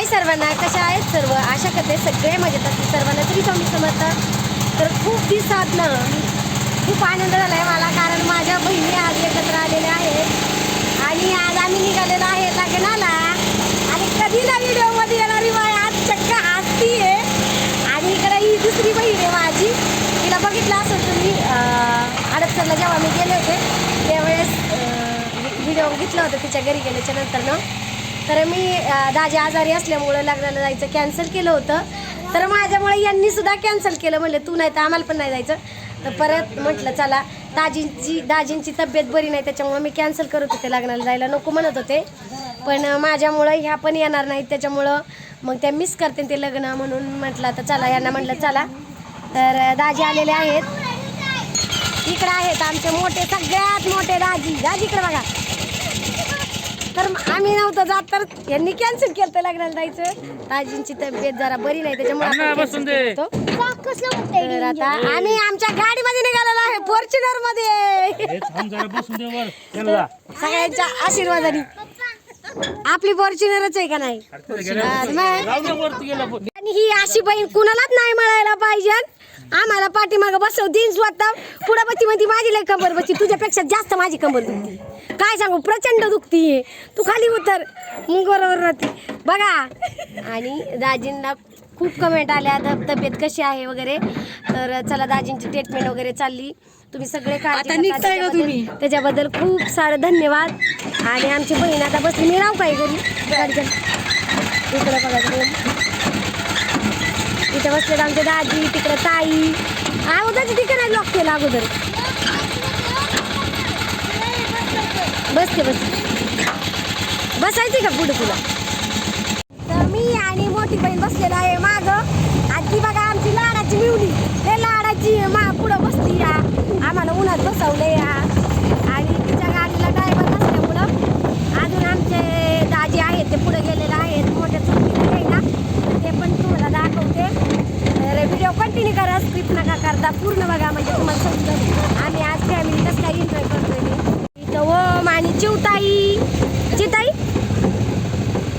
हाय सर्वांना कशा आहेत सर्व? आशा करते सगळे मजेत असतील सर्वांना तरी स्वामी समर्थ. तर खूप दिवसात ना खूप आनंद झाला आहे मला कारण माझ्या बहिणी आज एकत्र आलेल्या आहेत. आणि आज आम्ही निघालेलो आहे लग्नाला. आणि कधी ना व्हिडिओमध्ये येणारी माय आज चक्क आजती आहे आणि इकडे ही दुसरी बहीण आहे माझी. तिला बघितलं असेल तुम्ही हडपसरला जेव्हा मी गेले होते त्यावेळेस व्हिडिओ घेतला होता तिच्या घरी गेल्याच्यानंतर ना. तर मी दाजी आजारी असल्यामुळं लग्नाला जायचं कॅन्सल केलं होतं. तर माझ्यामुळे यांनी सुद्धा कॅन्सल केलं. म्हणलं तू नाही तर आम्हाला पण नाही जायचं. तर परत म्हटलं चला दाजींची दाजींची तब्येत बरी नाही त्याच्यामुळं मी कॅन्सल करत होते लग्नाला जायला. नको म्हणत होते. पण माझ्यामुळं ह्या पण येणार नाहीत. त्याच्यामुळं मग त्या मिस करते ते लग्न म्हणून म्हटलं आता चला यांना म्हटलं चला. तर दाजी आलेले आहेत. इकडे आहेत आमचे मोठे सगळ्यात मोठे दाजी. दाजी इकडे बघा. तर आम्ही नव्हतं जात तर यांनी कॅन्सल केलं तर लग्नाला जायचं दाजींची तब्येत जरा बरी नाही त्याच्यामुळे आपण अण्णा, cancel बसून दे. केलं होतं. तर आता आम्ही आमच्या गाडीमध्ये निघालेलो आहे फॉर्च्युनरमध्ये हे थांब जरा बसून दे वर त्यांना सगळ्यांच्या आशीर्वादाने आपली फॉर्च्युनरच आहे का नाही हा, मग. जाऊ दे वरती गेला पण. आणि ही अशी बहीण कुणालाच नाही मिळायला पाहिजे. आम्हाला पाठीमागं बसव दिन स्वतः. पुढं बसती म्हणती माझी लय कंबर बसती तुझ्यापेक्षा जास्त माझी कंबर दुखती. काय सांगू प्रचंड दुखती तू खाली उतर. मग बरोबर राहते बघा. आणि दाजींना खूप कमेंट आल्या तब- तब्येत कशी आहे वगैरे? तर चला दाजींची ट्रीटमेंट वगैरे चालली. तुम्ही सगळे काळजी आता करता निघताय का त्याच्याबद्दल- तुम्ही? त्याच्याबद्दल खूप सारं धन्यवाद. आणि आमची बहीण आता बसली. मी राहू काय घरी इकडे बघा तिथे बसलेत आमचे दाजी तिकडे ताई. अगोदरची तिकडे नाही लॉक केलं अगोदर. बसते बस बसायची का पुढे तुला तर मी आणि मोठी बहीण बसलेला आहे माग आणि ती बघा आमची लाडाची मिवली ते लाडाची मा पुढं बसली या आम्हाला उन्हात बसवलं या आणि तिच्या गाडीला ड्रायव्हर नसल्यामुळं अजून आमचे दाजी आहेत ते पुढे गेलेले आहेत मोठ्या चुकीचे आहे ना तर ते पण तुम्हाला दाखवते तर व्हिडिओ स्क्रिप्ट नका करता पूर्ण बघा म्हणजे तुम्हाला समजेल. आम्ही आज फॅमिली कसं काय एन्जॉय करतोय. इथं ओम आणि चिवताई. चिवताई?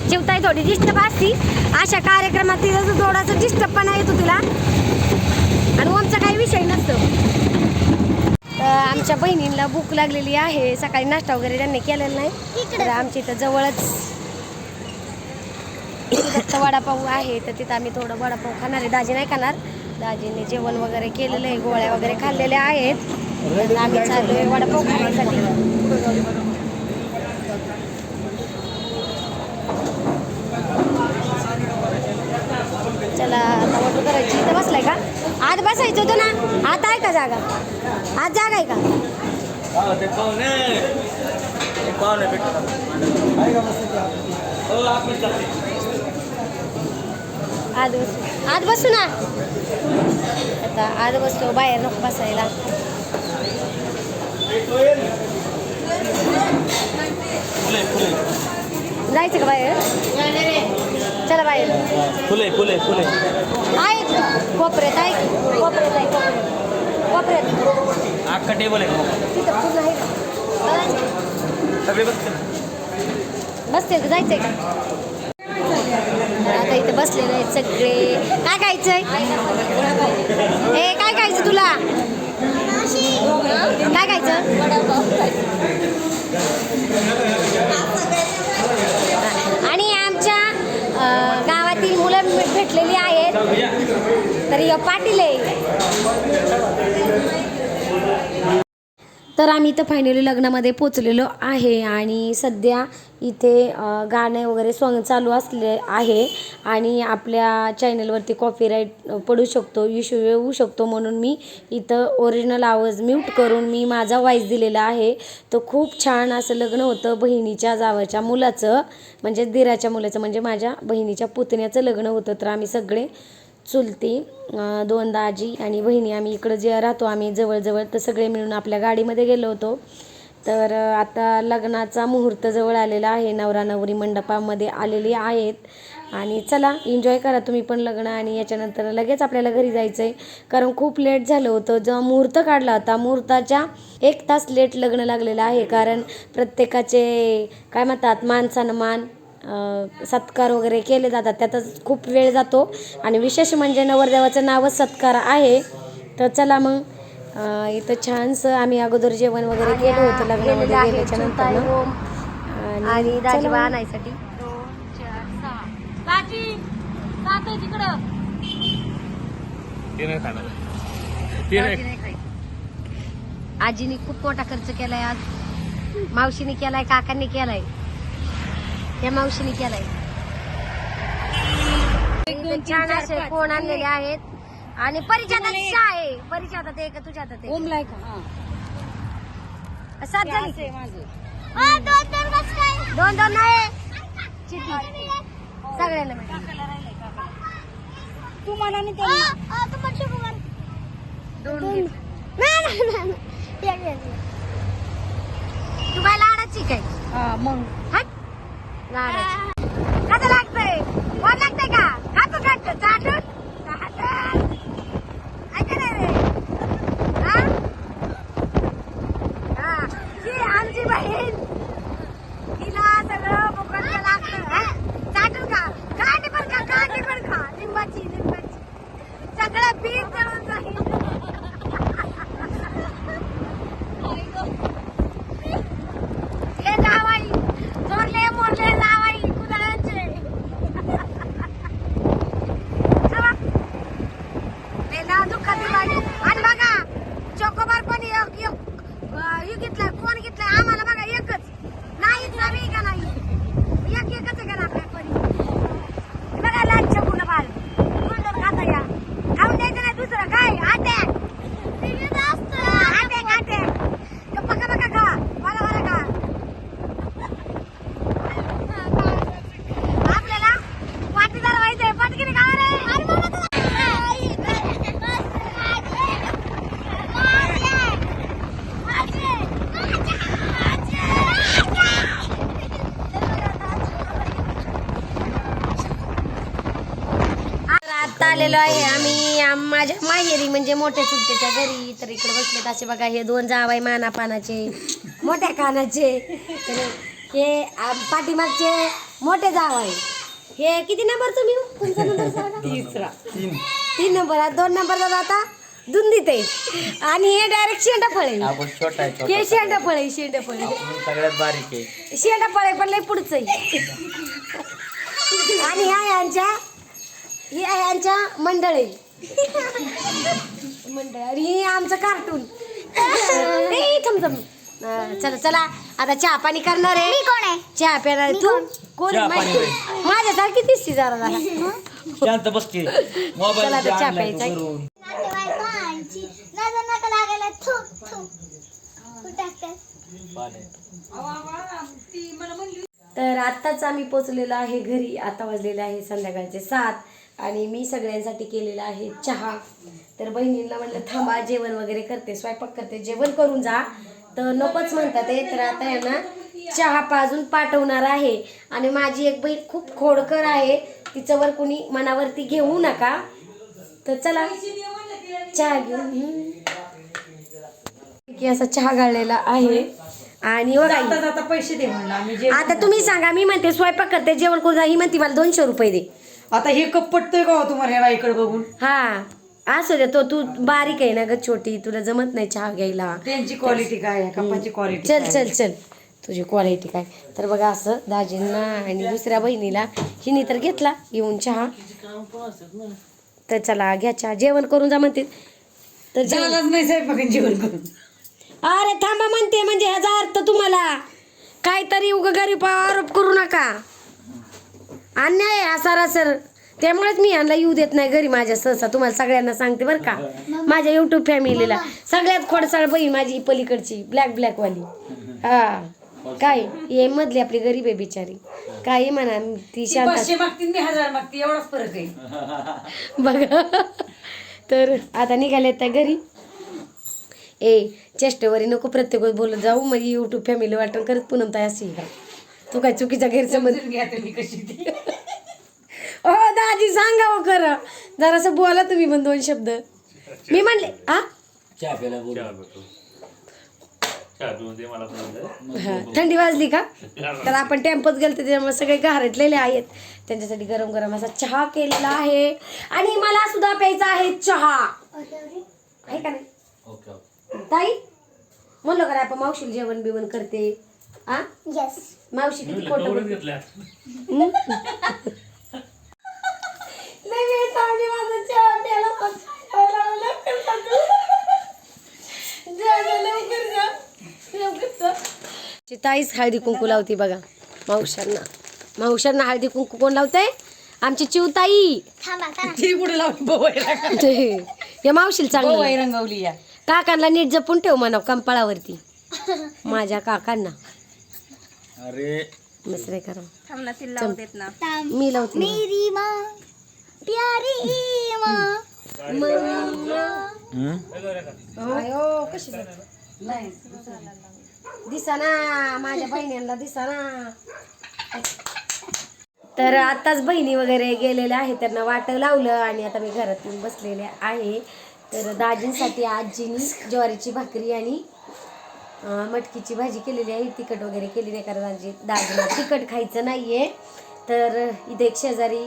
चिवताई थोडी डिस्टर्ब असती. अशा कार्यक्रमात तिथं थोडासा डिस्टर्बपणा येतो तिला. आणि ओमचा काही विषय नसतो. तर आमच्या बहिणींना भूक लागलेली आहे. सकाळी नाश्ता वगैरे त्यांनी केलेला नाही. तर आमच्या इथं जवळच वडापाव आहे. तर तिथं आम्ही थोडं वडापाव खाणार आहे दाजी नाही खाणार. दाजीने जेवण वगैरे केलेलं आहे गोळ्या वगैरे खाल्लेल्या आहेत. आम्ही चाललो आहे वडापाव खाण्यासाठी. चला आता करायची. इथं बसलाय का? आत बसायचं होतं ना? आत आहे का जागा? आत जागा आहे का हा, ते पाहुणे ते पाहुणे भेटतात हो आपण चालते आत बसू आत बसू ना. आता आत बसतो बाहेर नको बसायला. फुले फुले. जायचं का बाहेर? चला बाहेर. फुले फुले फुले. आहेत. कोपऱ्यात आहे? कोपऱ्यात आहे कोपऱ्यात. कोपऱ्यात. अख्खा टेबल आहे. तिथं पूर्ण आहे का सगळे बघते बसते का जायचंय का? आता इथे बसलेले आहेत सगळे. काय खायचंय? हे काय खायचं तुला? काय खायचं? आणि आमच्या गावातील मुलं भेटलेली आहेत. तर पाटील आहे. तर आम्ही इथं फायनली लग्नामध्ये पोचलेलो आहे आणि सध्या इथे गाणे वगैरे सॉंग चालू असले आहे आणि आपल्या चॅनलवरती कॉपीराईट पडू शकतो इश्यू येऊ शकतो म्हणून मी इथं ओरिजिनल आवाज म्यूट करून मी माझा वॉईस दिलेला आहे. तर खूप छान असं लग्न होतं बहिणीच्या जावाच्या मुलाचं म्हणजे दिराच्या मुलाचं म्हणजे माझ्या बहिणीच्या पुतण्याचं लग्न होतं. तर आम्ही सगळे चुलती दोनदा दोन दाजी आणि बहिणी आम्ही इकडं जे राहतो आम्ही जवळजवळ तर सगळे मिळून आपल्या गाडीमध्ये गेलो होतो. तर आता लग्नाचा मुहूर्त जवळ आलेला आहे. नवरा नवरी मंडपामध्ये आलेली आहेत. आणि चला एन्जॉय करा. तुम्ही पण लग्न आणि याच्यानंतर लगेच आपल्याला घरी जायचं आहे कारण खूप लेट झालं होतं. जेव्हा मुहूर्त काढला होता मुहूर्ताच्या एक तास लेट लग्न लागलेलं आहे. कारण प्रत्येकाचे काय म्हणतात मान सन्मान सत्कार वगैरे केले जातात त्यातच खूप वेळ जातो. आणि विशेष म्हणजे नवरदेवाचं नावच सत्कार आहे. तर चला मग अं, इथं छानसं आम्ही अगोदर जेवण वगैरे केलं होतं लग्नामध्ये गेल्याच्यानंतर आणि आणायसाठी. आजीने खूप मोठा खर्च केलाय आज. मावशीने केलाय काकांनी केलाय. या मावशीने केलाय. छान असे कोण आणलेले आहेत. आणि परिचयात आहे. परिचयात आहे का तुझ्या हातात आहे? का सात दोन दोन नाही. चिठ्ठी. सगळ्याला मिळाली. तू मला नाही दोन. तू काय लाडाची काय? मग. हट लाडाची कसं लागतंय कोण लागतंय का खातो खातो चाटून चाटून ऐका नाही रे हा? हा. ही आमची बहीण तिला सगळं फुकटचं लागतं हा? चाटून का कांडी पण खा कांडी पण खा लिंबाची लिंबाची सगळं पीठ जळून जाईल हे जावाई चोरले मोरले जावाई कुदळांचे चला. लय ना दुःखाची बाई. आणि बघा चोकोबार पण एक एक अं, हे घेतलाय कोण घेतलाय आम्हाला बघा एकच नाही नवी का नाही एक एकच आहे का ना आपल्या परी बघा लाल चकुन बाल कोण खाता या खाऊन द्यायचं नाही दुसरं काय अटॅक अटॅक अटॅक गप्पा का बघा खा मला मला खा आपल्याला पाटीदार व्हायचंय पटकीने खा रे आता आलेलो आहे आम्ही आम- माझ्या माहेरी म्हणजे मोठ्या चुलतेच्या घरी. तर इकडे बसलेत असे बघा हे दोन जावाई माना पानाचे मोठ्या कानाचे. तर हे आम- पाठीमागचे मोठे जावाई. हे किती नंबरचं मी तुमचा नंबर सांगा. तिसरा. तीन. नंबर. आहे दोन नंबर आता. दुंदीत आहे. आणि हे डायरेक्ट शेंडा आहे. आपण छोटा आहे छोटा हे शेंडा आहे शेंडा फळे सगळ्यात बारीक आहे. शेंडा फळे पण लय पुढचं आहे. आणि ह्या यांच्या ही आहे यांच्या मंडळी. मंडळ आणि ही आमचं कार्टून ए, थांब अं, चला चला. आता चहा पाणी करणार आहे. कोण आहे? चहा पिणार आहे तू? कोण? चहा आहे? पाणी माहिती- माझ्यासारखी दिसती जरा जरा. शांत बसते मोबाईल चला आता चहा प्यायचा. आहे. करून तर आत्ताच आम्ही पोचलेलो आहे घरी. आता वाजलेले आहे संध्याकाळचे सात. आणि मी सगळ्यांसाठी केलेला आहे चहा. तर बहिणींना म्हटलं थांबा जेवण वगैरे करते स्वयंपाक करते जेवण करून जा. तर नकोच म्हणतात ते तर आता यांना चहा पाजून पाठवणार आहे. आणि माझी एक बहीण खूप खोडकर आहे. तिच्यावर कुणी मनावरती घेऊ नका. तर चला चहा घेऊन. असा चहा गाळलेला आहे. आणि बघा पैसे दे आता तुम्ही सांगा मी म्हणते स्वयंपाक करते जेवण करून जा. ही म्हणते मला दोनशे रुपये दे. आता हे कप पटतोय का हो तुम्हाला ह्या बाईकडे बघून? हा. असू दे तो तू बारीक आहे ना ग छोटी तुला जमत नाही चहा घ्यायला. त्यांची क्वालिटी काय आहे? कपाची क्वालिटी चल चल चल. तुझी क्वालिटी काय? तर बघा असं दाजींना आणि दुसऱ्या बहिणीला हिने तर घेतला येऊन चहा. तर चला घ्या चहा. जेवण करून जा म्हणते तर जेवण झालंच नाही साहेब जेवण करून. अरे थांबा म्हणते म्हणजे ह्याचा अर्थ तुम्हाला. काहीतरी उग गरीब आरोप करू नका. अन्याय आहे हा सरासर त्यामुळेच मी यांना येऊ देत नाही घरी माझ्या सहसा. तुम्हाला सगळ्यांना सांगते बरं का. माझ्या युट्यूब फॅमिलीला सगळ्यात खोडसाळ बहीण माझी पलीकडची ब्लॅक ब्लॅक वाली. हा. काय? हे मधली आपली गरीब आहे बिचारी. काही म्हणा ती ती शांत. पाचशे मागतील मी हजार मागते एवढाच फरक आहे. बघा. तर आता निघाले त्या घरी. ए चेष्टेवरी नको प्रत्येक वेळेस बोलत जाऊ मग युट्यूब फॅमिली वाटण करत पुनम ताई अशी का तू काय चुकीचा गैरसमज समजून घ्या तुम्ही कशी ती. ओ दाजी सांगा हो खरं. जरासं बोला तुम्ही पण दोन शब्द. मी म्हणले हा चहा प्यायला बोलू. का तू ते मला पण हा, थंडी वाजली का? तर आपण टेम्पोत गेलो त्याच्यामुळे सगळे घारटलेले आहेत. त्यांच्यासाठी गरम गरम असा चहा केलेला आहे. आणि मला सुद्धा प्यायचा आहे चहा. आहे का नाही? Okay okay. ताई म्हणलं का रे आपण मावशीला जेवण बिवण करते. आ येस मावशी किती ताईच हळदी कुंकू लावती बघा मावशांना मावशांना हळदी कुंकू कोण लावते आमची चिवताई. या मावशील चांगलं. बवाई रंगवली या. काकांना नीट जपून ठेव म्हणा कंपाळावरती. माझ्या काकांना. अरे. मस्त करा. देत ना. थांब. मी लावते. ना. मेरी माँ प्यारी माँ. अयो कशी दिसा ना माझ्या बहिणींना दिसा ना. तर आताच बहिणी वगैरे गेलेल्या आहेत त्यांना वाट लावलं आणि आता मी घरात येऊन बसलेले आहे. तर दाजींसाठी आजीनी ज्वारीची भाकरी आणि मटकीची भाजी केलेली आहे. तिखट वगैरे केली नाही कारण आजी दाजीला तिखट खायचं नाही आहे तर इथे एक शेजारी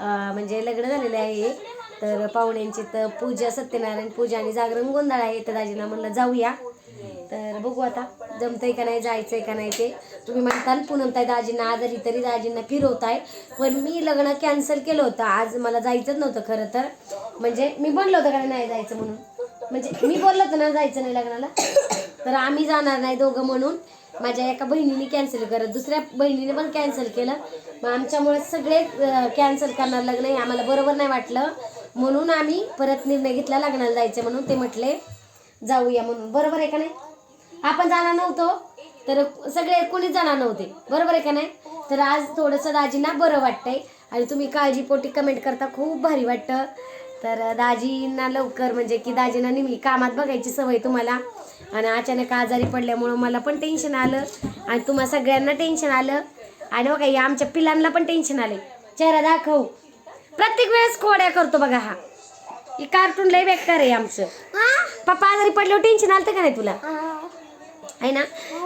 म्हणजे लग्न झालेलं आहे. तर पाहुण्यांची तर पूजा सत्यनारायण पूजा आणि जागरण गोंधळ आहे. तर दाजींना म्हणलं जाऊया. तर बघू आता जमतंय का नाही जायचंय का नाही ते. तुम्ही म्हणताल पुनमताय दाजींना आजारी तरी दाजींना फिरवताय. पण मी लग्न कॅन्सल केलं होतं. आज मला जायचंच नव्हतं खरं तर. म्हणजे मी बोललो होतं का नाही जायचं म्हणून. म्हणजे मी बोललो होतं ना जायचं नाही लग्नाला. तर आम्ही जाणार नाही दोघं म्हणून. माझ्या एका बहिणीने कॅन्सल करत दुसऱ्या बहिणीने पण कॅन्सल केलं. मग आमच्यामुळे सगळे कॅन्सल करणार लग्न आम्हाला बरोबर नाही वाटलं. म्हणून आम्ही परत निर्णय घेतला लग्नाला जायचं म्हणून ते म्हटले जाऊया म्हणून. बरोबर आहे का नाही? आपण जाणार नव्हतो तर सगळे कोणीच जाणार नव्हते. बरोबर आहे का नाही? तर आज थोडंसं दाजींना बरं वाटतंय. आणि तुम्ही काळजीपोटी कमेंट करता खूप भारी वाटतं. तर दाजींना लवकर म्हणजे की दाजींना नेहमी कामात बघायची सवय तुम्हाला. आणि अचानक आजारी पडल्यामुळं मला पण टेन्शन आलं. आणि तुम्हा सगळ्यांना टेन्शन आलं. आणि बघा या आमच्या पिलांना पण टेन्शन आले. चेहरा दाखव. प्रत्येक वेळेस खोड्या करतो बघा हा. ही कार्टून लय बेकार आहे आमचं. पप्पा आजारी पडल्यावर टेन्शन आलं का नाही तुला? आहे ना?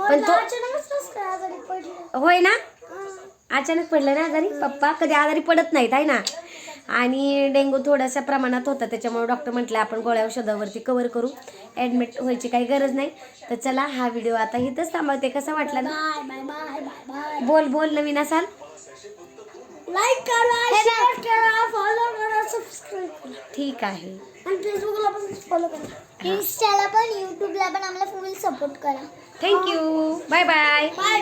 पण तो होय ना? अचानक पडलं ना आजारी? पप्पा कधी आजारी पडत नाहीत आहे ना? आणि डेंगू थोड्याशा प्रमाणात होता त्याच्यामुळे डॉक्टर म्हटलं आपण गोळ्या औषधावरती कवर करू. ॲडमिट व्हायची काही गरज नाही. तर चला हा व्हिडिओ आता इथंच थांबवते. कसा वाटला? ना बोल बोल नवीन असाल. लाईक करा शेअर करा फॉलो करा सबस्क्राईब करा. ठीक आहे. आणि फेसबुकला पण फॉलो करा. इंस्टाला पण युट्यूबला पण आम्हाला फुल सपोर्ट करा. Thank you bye bye bye